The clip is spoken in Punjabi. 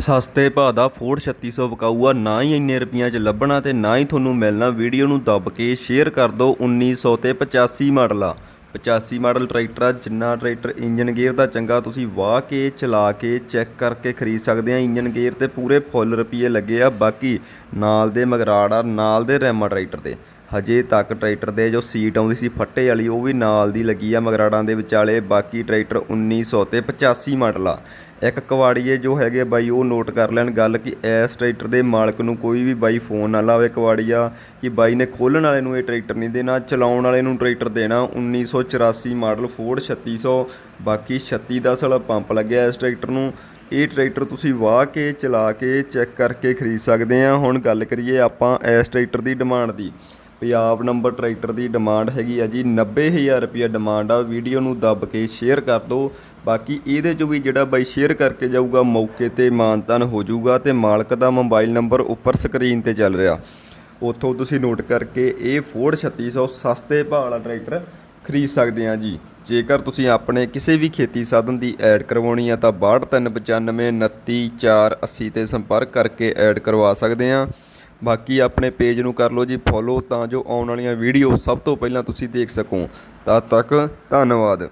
ਸਸਤੇ ਭਾਅ ਦਾ ਫੋਰਡ 3600 ਵਿਕਾਊ ਆ ਨਾ ਹੀ ਇੰਨੇ ਰੁਪਈਆਂ 'ਚ ਲੱਭਣਾ ਤੇ ਨਾ ਹੀ ਤੁਹਾਨੂੰ ਮਿਲਣਾ। ਵੀਡੀਓ ਨੂੰ ਦੱਬ ਕੇ ਸ਼ੇਅਰ ਕਰ ਦਿਓ 1900 ਤੇ 85 ਮਾਡਲ ਆ। 85 ਮਾਡਲ ਟਰੈਕਟਰ ਆ, ਜਿੰਨਾ ਟਰੈਕਟਰ ਇੰਜਨ ਗੇਅਰ ਦਾ ਚੰਗਾ ਤੁਸੀਂ ਵਾਹ ਕੇ, ਚਲਾ ਕੇ, ਚੈੱਕ ਕਰਕੇ ਖਰੀਦ ਸਕਦੇ ਆ। ਇੰਜਨ ਗੇਅਰ ਤੇ ਪੂਰੇ ਫੁੱਲ ਰੁਪਏ ਲੱਗੇ ਆ, ਬਾਕੀ ਨਾਲ ਦੇ ਮਗਰਾੜ ਆ, ਨਾਲ ਦੇ ਰੈਮਾ ਟਰੈਕਟਰ ਦੇ ਹਜੇ ਤੱਕ ਟਰੈਕਟਰ ਦੇ ਜੋ ਸੀਟ ਆਉਂਦੀ ਸੀ ਫੱਟੇ ਵਾਲੀ, ਉਹ ਵੀ ਨਾਲ ਦੀ ਲੱਗੀ ਆ ਮਗਰਾੜਾਂ ਦੇ ਵਿਚਾਲੇ। ਬਾਕੀ ਟਰੈਕਟਰ 1900 ਤੇ 85 ਮਾਡਲ ਆ। ਇੱਕ ਕਵਾੜੀਏ ਜੋ ਹੈਗੇ ਬਾਈ, ਉਹ ਨੋਟ ਕਰ ਲੈਣ ਗੱਲ ਕਿ ਇਸ ਟਰੈਕਟਰ ਦੇ ਮਾਲਕ ਨੂੰ ਕੋਈ ਵੀ ਬਾਈ ਫੋਨ ਨਾ ਲਾਵੇ ਕਵਾੜੀਆ, ਕਿ ਬਾਈ ਨੇ ਖੋਲਣ ਵਾਲੇ ਨੂੰ ਇਹ ਟਰੈਕਟਰ ਨਹੀਂ ਦੇਣਾ, ਚਲਾਉਣ ਵਾਲੇ ਨੂੰ ਟਰੈਕਟਰ ਦੇਣਾ। 1984 ਮਾਡਲ ਫੋਰਡ 3600 ਬਾਕੀ 36 ਦਾ ਸਾਲਾ ਪੰਪ ਲੱਗਿਆ ਇਸ ਟਰੈਕਟਰ ਨੂੰ। ਇਹ ਟਰੈਕਟਰ ਤੁਸੀਂ ਵਾਹ ਕੇ, ਚਲਾ ਕੇ, ਚੈੱਕ ਕਰਕੇ ਖਰੀਦ ਸਕਦੇ ਆ। ਹੁਣ ਗੱਲ ਕਰੀਏ ਆਪਾਂ ਇਸ ਟਰੈਕਟਰ ਦੀ ਡਿਮਾਂਡ ਦੀ। ਪੰਜਾਬ ਨੰਬਰ ਟਰੈਕਟਰ ਦੀ ਡਿਮਾਂਡ ਹੈਗੀ ਆ ਜੀ 90000 ਰੁਪਏ ਡਿਮਾਂਡ ਆ। ਵੀਡੀਓ ਨੂੰ ਦੱਬ ਕੇ ਸ਼ੇਅਰ ਕਰ ਦਿਓ ਬਾਕੀ ਇਹਦੇ ਚੋਂ ਵੀ ਜਿਹੜਾ ਬਾਈ ਸ਼ੇਅਰ ਕਰਕੇ ਜਾਊਗਾ, ਮੌਕੇ ਤੇ ਮਾਨਤਨ ਹੋ ਜਾਊਗਾ ਤੇ ਮਾਲਕ ਦਾ ਮੋਬਾਈਲ ਨੰਬਰ ਉੱਪਰ ਸਕਰੀਨ ਤੇ ਚੱਲ ਰਿਹਾ। ਉੱਥੋਂ ਤੁਸੀਂ ਨੋਟ ਕਰਕੇ ਇਹ ਫੋਰਡ 3600 ਸਸਤੇ ਭਾਅ ਵਾਲਾ ਟਰੈਕਟਰ ਖਰੀਦ ਸਕਦੇ ਆ ਜੀ। ਜੇਕਰ ਤੁਸੀਂ ਆਪਣੇ ਕਿਸੇ ਵੀ ਖੇਤੀ ਸਾਧਨ ਦੀ ਐਡ ਕਰਵਾਉਣੀ ਆ ਤਾਂ 6295 29480 ਤੇ ਸੰਪਰਕ ਕਰਕੇ ਐਡ ਕਰਵਾ ਸਕਦੇ ਆ। ਬਾਕੀ ਆਪਣੇ ਪੇਜ ਨੂੰ ਕਰ ਲਓ ਜੀ ਫੋਲੋ ਤਾਂ ਜੋ ਆਉਣ ਵਾਲੀਆਂ ਵੀਡੀਓ ਸਭ ਤੋਂ ਪਹਿਲਾਂ ਤੁਸੀਂ ਦੇਖ ਸਕੋ। ਤਦ ਤੱਕ ਧੰਨਵਾਦ।